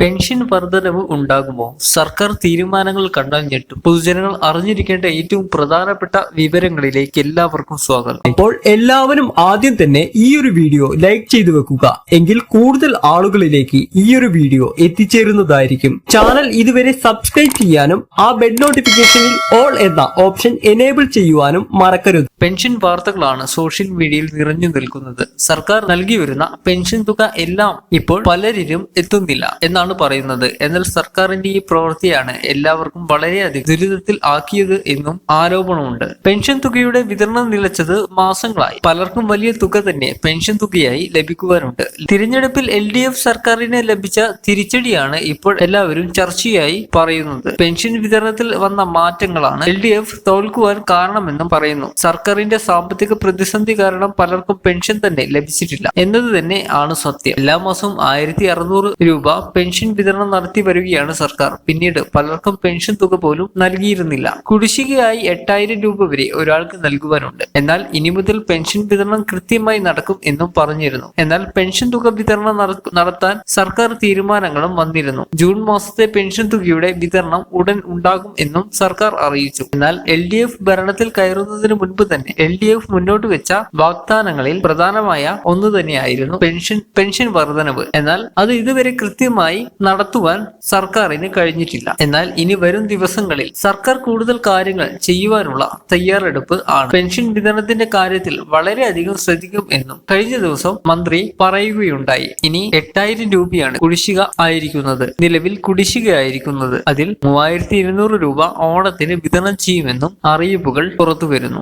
Pension വർധനവ് ഉണ്ടാകുമോ? സർക്കാർ തീരുമാനങ്ങൾ കണ്ടാൽ ഞെട്ടും പൊതുജനങ്ങൾ അറിഞ്ഞിരിക്കേണ്ട ഏറ്റവും പ്രധാനപ്പെട്ട വിവരങ്ങളിലേക്ക് എല്ലാവർക്കും സ്വാഗതം. അപ്പോൾ എല്ലാവരും ആദ്യം തന്നെ ഈ ഒരു വീഡിയോ ലൈക്ക് ചെയ്തു വെക്കുക. എങ്കിൽ കൂടുതൽ ആളുകളിലേക്ക് ഈ ഒരു വീഡിയോ എത്തിച്ചേരുന്നതായിരിക്കും. ചാനൽ ഇതുവരെ സബ്സ്ക്രൈബ് ചെയ്യാനും ആ ബെഡ് നോട്ടിഫിക്കേഷനിൽ ഓൾ എന്ന ഓപ്ഷൻ എനേബിൾ ചെയ്യുവാനും മറക്കരുത്. പെൻഷൻ വാർത്തകളാണ് സോഷ്യൽ മീഡിയയിൽ നിറഞ്ഞു നിൽക്കുന്നത്. സർക്കാർ നൽകി വരുന്ന പെൻഷൻ തുക എല്ലാം ഇപ്പോൾ പലരിലും എത്തുന്നില്ല. എന്നാണ് പറയുന്നത്. എന്നാൽ സർക്കാരിന്റെ ഈ പ്രവൃത്തിയാണ് എല്ലാവർക്കും വളരെയധികം ദുരിതത്തിൽ ആക്കിയത് എന്നും ആരോപണമുണ്ട്. പെൻഷൻ തുകയുടെ വിതരണം നിലച്ചത് മാസങ്ങളായി. പലർക്കും വലിയ തുക തന്നെ പെൻഷൻ തുകയായി ലഭിക്കുവാനുണ്ട്. തിരഞ്ഞെടുപ്പിൽ എൽ ഡി എഫ് സർക്കാരിന് ലഭിച്ച തിരിച്ചടിയാണ് ഇപ്പോൾ എല്ലാവരും ചർച്ചയായി പറയുന്നത്. പെൻഷൻ വിതരണത്തിൽ വന്ന മാറ്റങ്ങളാണ് എൽ ഡി എഫ് തോൽക്കുവാൻ കാരണമെന്നും പറയുന്നു. സർക്കാരിന്റെ സാമ്പത്തിക പ്രതിസന്ധി കാരണം പലർക്കും പെൻഷൻ തന്നെ ലഭിച്ചിട്ടില്ല. എന്നത് തന്നെ ആണ് സത്യം. എല്ലാ മാസവും ആയിരത്തി രൂപ പെൻഷൻ വിതരണം നടത്തി വരികയാണ് സർക്കാർ. പിന്നീട് പലർക്കും പെൻഷൻ തുക പോലും നൽകിയിരുന്നില്ല. കുടിശ്ശികയായി എട്ടായിരം രൂപ വരെ ഒരാൾക്ക് നൽകുവാനുണ്ട്. എന്നാൽ ഇനി മുതൽ പെൻഷൻ വിതരണം കൃത്യമായി നടക്കും എന്നും പറഞ്ഞിരുന്നു. എന്നാൽ പെൻഷൻ തുക വിതരണം നട- നടത്താൻ സർക്കാർ തീരുമാനങ്ങളും വന്നിരുന്നു. ജൂൺ മാസത്തെ പെൻഷൻ തുകയുടെ വിതരണം ഉടൻ ഉണ്ടാകും എന്നും സർക്കാർ അറിയിച്ചു. എന്നാൽ എൽ ഡി എഫ് ഭരണത്തിൽ കയറുന്നതിന് മുൻപ് തന്നെ എൽ ഡി എഫ് മുന്നോട്ട് വെച്ച വാഗ്ദാനങ്ങളിൽ പ്രധാനമായ ഒന്ന് തന്നെയായിരുന്നു പെൻഷൻ പെൻഷൻ വർധനവ്. എന്നാൽ അത് ഇതുവരെ കൃത്യമായി നടത്തുവാൻ സർക്കാരിന് കഴിഞ്ഞിട്ടില്ല. എന്നാൽ ഇനി വരും ദിവസങ്ങളിൽ സർക്കാർ കൂടുതൽ കാര്യങ്ങൾ ചെയ്യുവാനുള്ള തയ്യാറെടുപ്പ് ആണ്. പെൻഷൻ വിതരണത്തിന്റെ കാര്യത്തിൽ വളരെയധികം ശ്രദ്ധിക്കും എന്നും കഴിഞ്ഞ ദിവസം മന്ത്രി പറയുകയുണ്ടായി. ഇനി എട്ടായിരം രൂപയാണ് കുടിശ്ശിക ആയിരിക്കുന്നത്. നിലവിൽ കുടിശ്ശിക ആയിരിക്കുന്നത്. അതിൽ മൂവായിരത്തി ഇരുന്നൂറ് രൂപ ഓണത്തിന് വിതരണം ചെയ്യുമെന്നും അറിയിപ്പുകൾ പുറത്തുവരുന്നു.